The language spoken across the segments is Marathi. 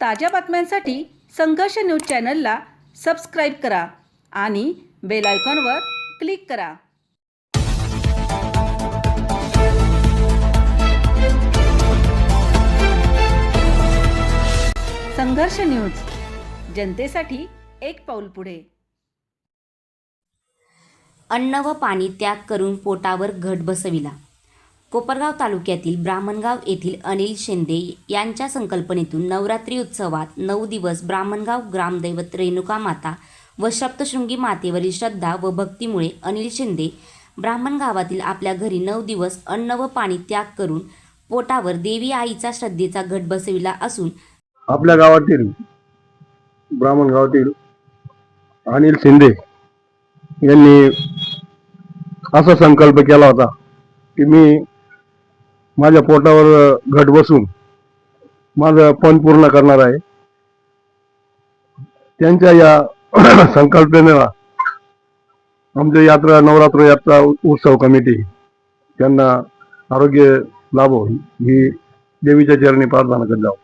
ताज्या बातम्यांसाठी संघर्ष न्यूज चॅनलला सबस्क्राईब करा आणि बेल आयकॉनवर क्लिक करा. संघर्ष न्यूज जनतेसाठी एक पाऊल पुढे. अन्न व पाणी त्याग करून पोटावर घट बसविला. कोपरगाव तालुक्यातील ब्राह्मणगाव येथील अनिल शिंदे यांच्या संकल्पनेतून नवरात्री उत्सवात नऊ दिवस ब्राह्मणगाव ग्रामदैवत रेणुका माता व सप्तशृंगी मातेवरील श्रद्धा व भक्तीमुळे अनिल शिंदे ब्राह्मण गावातील आपल्या घरी नऊ दिवस अन्न व पाणी त्याग करून पोटावर देवी आईचा श्रद्धेचा घट बसविला असून आपल्या गावातील ब्राह्मण गावातील अनिल शिंदे यांनी असा संकल्प केला होता की मी माझ्या पोटावर घट बसून माझं पण पूर्ण करणार आहे. त्यांच्या या संकल्पनेला आमच्या यात्रा नवरात्र यात्रा उत्सव कमिटी त्यांना आरोग्य लाभो ही देवीच्या चरणी प्रार्थना करत जाऊ.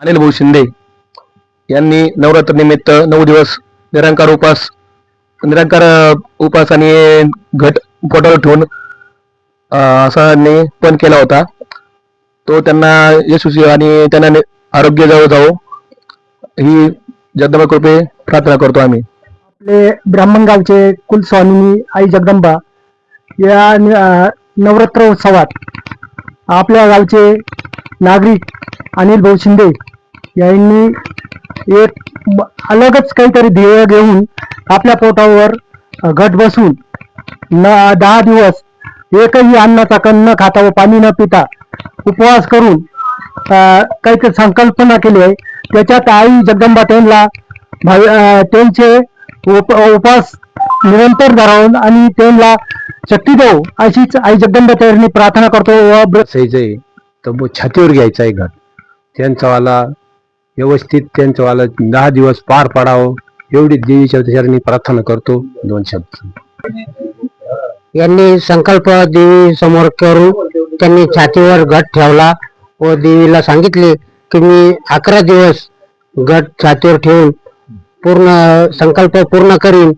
अनिल भाऊ शिंदे यांनी नवरात्र निमित्त नऊ दिवस निरंकार उपास निरंकार उपास आणि घट पोटावर ठेवून सरांनी पण केला होता. तो त्यांना यशस्वी आणि त्यांना आरोग्य जाऊ जाऊ ही जगदंबा कृपे प्रार्थना करतो आम्ही. आपले ब्राह्मणगावचे कुलस्वामिनी आई जगदंबा या नवरात्र उत्सवात आपल्या गावचे नागरिक अनिल भाऊ शिंदे यांनी एक अलगच काहीतरी ध्येय घेऊन आपल्या पोटावर घट बसून न दहा दिवस एकही अन्नाचा कण न खाता व पाणी न पिता उपवास करून काही काहीतरी संकल्पना केली आहे. त्याच्यात आई जगदंबा त्यांना त्यांचे उप उपवास निरंतर धरावून आणि त्यांना शक्ती देऊ अशीच आई जगदंबा त्यांनी प्रार्थना करतो व तर छातीवर घ्यायचा आहे घट त्यांचावाला व्यवस्थित त्यांचावाला दहा दिवस पार पाडावं. एवढी देवीच्या चरणी प्रार्थना करतो. दोन शब्द. यांनी संकल्प देवी समोर करून त्यांनी छातीवर घट ठेवला व देवीला सांगितले की मी अकरा दिवस घट छातीवर ठेवून पूर्ण संकल्प पूर्ण करीन.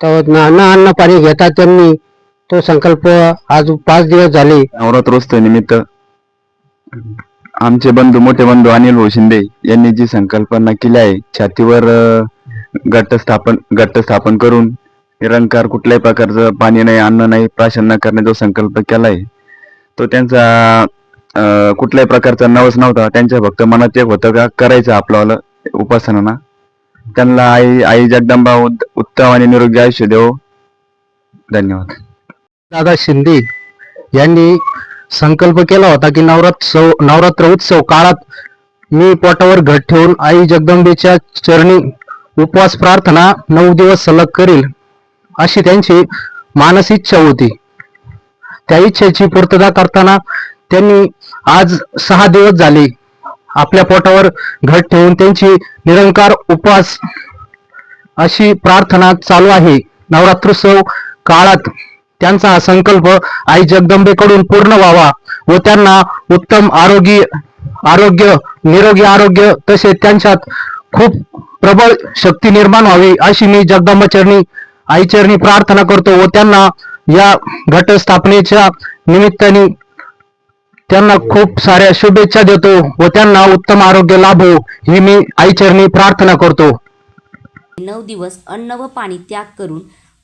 तर अन्न अन्न पाणी घेता त्यांनी तो संकल्प आज पाच दिवस झाले. नवरात्रोत्सव निमित्त आमचे बंधू मोठे बंधू अनिल भाऊ शिंदे यांनी जी संकल्पना केली आहे छातीवर गट स्थापन गट स्थापन करून निरंकार कुठल्याही प्रकारचं पाणी नाही अन्न नाही प्राशन न करणे जो संकल्प केलाय तो त्यांचा कुठल्याही प्रकारचा नवस नव्हता. त्यांच्या फक्त मनात एक होतं का करायचं आपल्याला उपासना त्यांना आई आई जगदंबा उत्तम आणि निरोगी आयुष्य देव. धन्यवाद. दादा शिंदे यांनी संकल्प केला होता की नवरात्र नवरात्र उत्सव काळात मी पोटावर घट ठेवून आई जगदंबेच्या चरणी उपवास प्रार्थना नऊ दिवस सलग करील अशी त्यांची मानस इच्छा होती. त्या इच्छेची पूर्तता करताना त्यांनी आज सहा दिवस झाले. आपल्या पोटावर घट ठेवून त्यांची निरंकार उपवास अशी प्रार्थना चालू आहे. नवरात्रोत्सव काळात त्यांचा हा संकल्प आई जगदंबेकडून पूर्ण व्हावा व त्यांना उत्तम आरोग्य आरोग्य निरोगी आरोग्य तसेच त्यांच्यात खूप प्रबळ शक्ती निर्माण व्हावी अशी मी जगदंबा आईचरणी आई चरणी प्रार्थना करतो व त्यांना या घटस्थापनेच्या निमित्ताने त्यांना खूप साऱ्या शुभेच्छा देतो व त्यांना उत्तम आरोग्य लाभो ही मी आई चरणी प्रार्थना करतो. नऊ दिवस अन्न व पाणी त्याग करून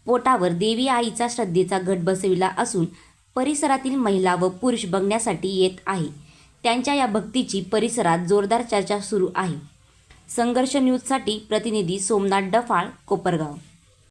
पोटावर देवी आईचा श्रद्धेचा घट बसविला असून परिसरातील महिला व पुरुष बघण्यासाठी येत आहे. त्यांच्या या भक्तीची परिसरात जोरदार चर्चा सुरू आहे. संघर्ष न्यूजसाठी प्रतिनिधी सोमनाथ डफाळ कोपरगाव.